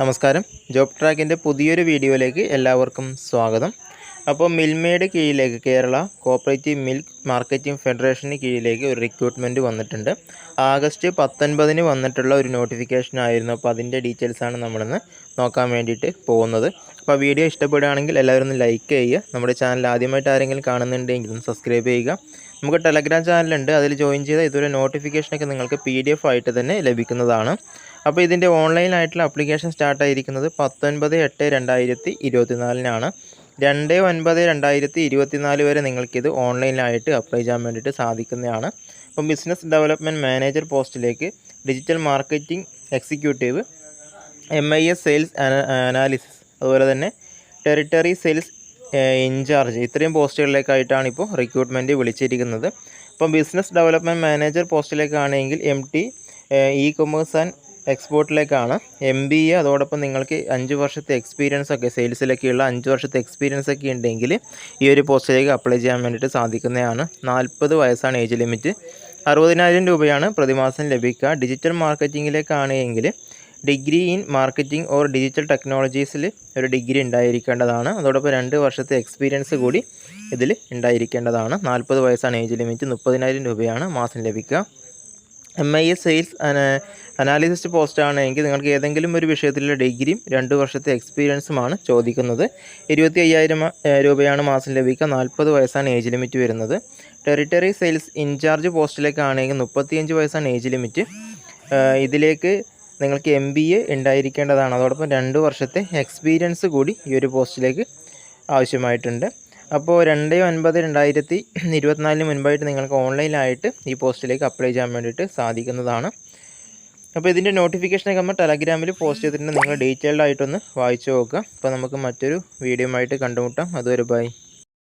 നമസ്കാരം. ജോബ് ട്രാക്കിന്റെ പുതിയൊരു വീഡിയോയിലേക്ക് എല്ലാവർക്കും സ്വാഗതം. അപ്പോൾ മിൽമയുടെ കീഴിലേക്ക് കേരള കോപ്പറേറ്റീവ് മിൽക്ക് മാർക്കറ്റിംഗ് ഫെഡറേഷന് കീഴിലേക്ക് ഒരു റിക്രൂട്ട്മെന്റ് വന്നിട്ടുണ്ട്. ആഗസ്റ്റ് പത്തൊൻപതിന് വന്നിട്ടുള്ള ഒരു നോട്ടിഫിക്കേഷൻ ആയിരുന്നു. അപ്പോൾ അതിന്റെ ഡീറ്റെയിൽസാണ് നമ്മളിന്ന് നോക്കാൻ വേണ്ടിയിട്ട് പോകുന്നത്. അപ്പോൾ വീഡിയോ ഇഷ്ടപ്പെടുകയാണെങ്കിൽ എല്ലാവരും ഒന്ന് ലൈക്ക് ചെയ്യുക. നമ്മുടെ ചാനൽ ആദ്യമായിട്ട് ആരെങ്കിലും കാണുന്നുണ്ടെങ്കിൽ ഒന്ന് സബ്സ്ക്രൈബ് ചെയ്യുക. നമുക്ക് ടെലഗ്രാം ചാനലുണ്ട്. അതിൽ ജോയിൻ ചെയ്താൽ ഇതുവരെ നോട്ടിഫിക്കേഷനൊക്കെ നിങ്ങൾക്ക് പി ആയിട്ട് തന്നെ ലഭിക്കുന്നതാണ്. അപ്പോൾ ഇതിന്റെ ഓൺലൈനായിട്ടുള്ള അപ്ലിക്കേഷൻ സ്റ്റാർട്ട് ആയിരിക്കുന്നത് പത്തൊൻപത് എട്ട് രണ്ടായിരത്തി ഇരുപത്തിനാലിനാണ്. രണ്ട് ഒൻപത് രണ്ടായിരത്തി ഇരുപത്തിനാല് വരെ നിങ്ങൾക്കിത് ഓൺലൈനായിട്ട് അപ്ലൈ ചെയ്യാൻ വേണ്ടിയിട്ട് സാധിക്കുന്നതാണ്. അപ്പം ബിസിനസ് ഡെവലപ്മെന്റ് മാനേജർ പോസ്റ്റിലേക്ക് digital marketing executive M I S sales analysis അതുപോലെ തന്നെ ടെറിട്ടറി സെയിൽസ് ഇൻചാർജ് ഇത്രയും പോസ്റ്റുകളിലേക്കായിട്ടാണ് ഇപ്പോൾ റിക്രൂട്ട്മെന്റ് വിളിച്ചിരിക്കുന്നത്. ഇപ്പം business development manager പോസ്റ്റിലേക്കാണെങ്കിൽ M T E commerce and എക്സ്പോർട്ടിലേക്കാണ് M B A അതോടൊപ്പം നിങ്ങൾക്ക് അഞ്ച് വർഷത്തെ എക്സ്പീരിയൻസ് ഒക്കെ സെയിൽസിലൊക്കെയുള്ള അഞ്ച് വർഷത്തെ എക്സ്പീരിയൻസ് ഒക്കെ ഉണ്ടെങ്കിൽ ഈ ഒരു പോസ്റ്റിലേക്ക് അപ്ലൈ ചെയ്യാൻ വേണ്ടിയിട്ട് സാധിക്കുന്നതാണ്. നാൽപ്പത് വയസ്സാണ് ഏജ് ലിമിറ്റ് അറുപതിനായിരം രൂപയാണ് പ്രതിമാസം ലഭിക്കുക. ഡിജിറ്റൽ മാർക്കറ്റിങ്ങിലേക്കാണ് എങ്കിൽ degree in marketing or digital ടെക്നോളജീസിൽ ഒരു ഡിഗ്രി ഉണ്ടായിരിക്കേണ്ടതാണ്. അതോടൊപ്പം രണ്ട് വർഷത്തെ എക്സ്പീരിയൻസ് കൂടി ഇതിൽ ഉണ്ടായിരിക്കേണ്ടതാണ്. നാൽപ്പത് വയസ്സാണ് ഏജ് ലിമിറ്റ് മുപ്പതിനായിരം രൂപയാണ് മാസം ലഭിക്കുക. M I S sales analyst പോസ്റ്റാണ് എങ്കിൽ നിങ്ങൾക്ക് ഏതെങ്കിലും ഒരു വിഷയത്തിലുള്ള ഡിഗ്രിയും രണ്ട് വർഷത്തെ എക്സ്പീരിയൻസുമാണ് ചോദിക്കുന്നത്. ഇരുപത്തി അയ്യായിരം രൂപയാണ് മാസം ലഭിക്കുക. നാൽപ്പത് വയസ്സാണ് ഏജ് ലിമിറ്റ് വരുന്നത്. ടെറിട്ടറി സെയിൽസ് ഇൻചാർജ് പോസ്റ്റിലേക്കാണെങ്കിൽ മുപ്പത്തിയഞ്ച് വയസ്സാണ് ഏജ് ലിമിറ്റ് ഇതിലേക്ക് നിങ്ങൾക്ക് എം ബി എ ഉണ്ടായിരിക്കേണ്ടതാണ്. അതോടൊപ്പം രണ്ട് വർഷത്തെ എക്സ്പീരിയൻസ് കൂടി ഈ ഒരു പോസ്റ്റിലേക്ക് ആവശ്യമായിട്ടുണ്ട്. അപ്പോൾ രണ്ട് ഒൻപത് രണ്ടായിരത്തി ഇരുപത്തിനാലിന് മുൻപായിട്ട് നിങ്ങൾക്ക് ഓൺലൈനായിട്ട് ഈ പോസ്റ്റിലേക്ക് അപ്ലൈ ചെയ്യാൻ വേണ്ടിയിട്ട് സാധിക്കുന്നതാണ്. അപ്പോൾ ഇതിന്റെ നോട്ടിഫിക്കേഷനൊക്കെ നമ്മൾ ടെലഗ്രാമിൽ പോസ്റ്റ് ചെയ്തിട്ടുണ്ട്. നിങ്ങൾ ഡീറ്റെയിൽഡ് ആയിട്ടൊന്ന് വായിച്ചു നോക്കുക. അപ്പോൾ നമുക്ക് മറ്റൊരു വീഡിയോ ആയിട്ട് കണ്ടുമുട്ടാം. അതുവരെ ബൈ.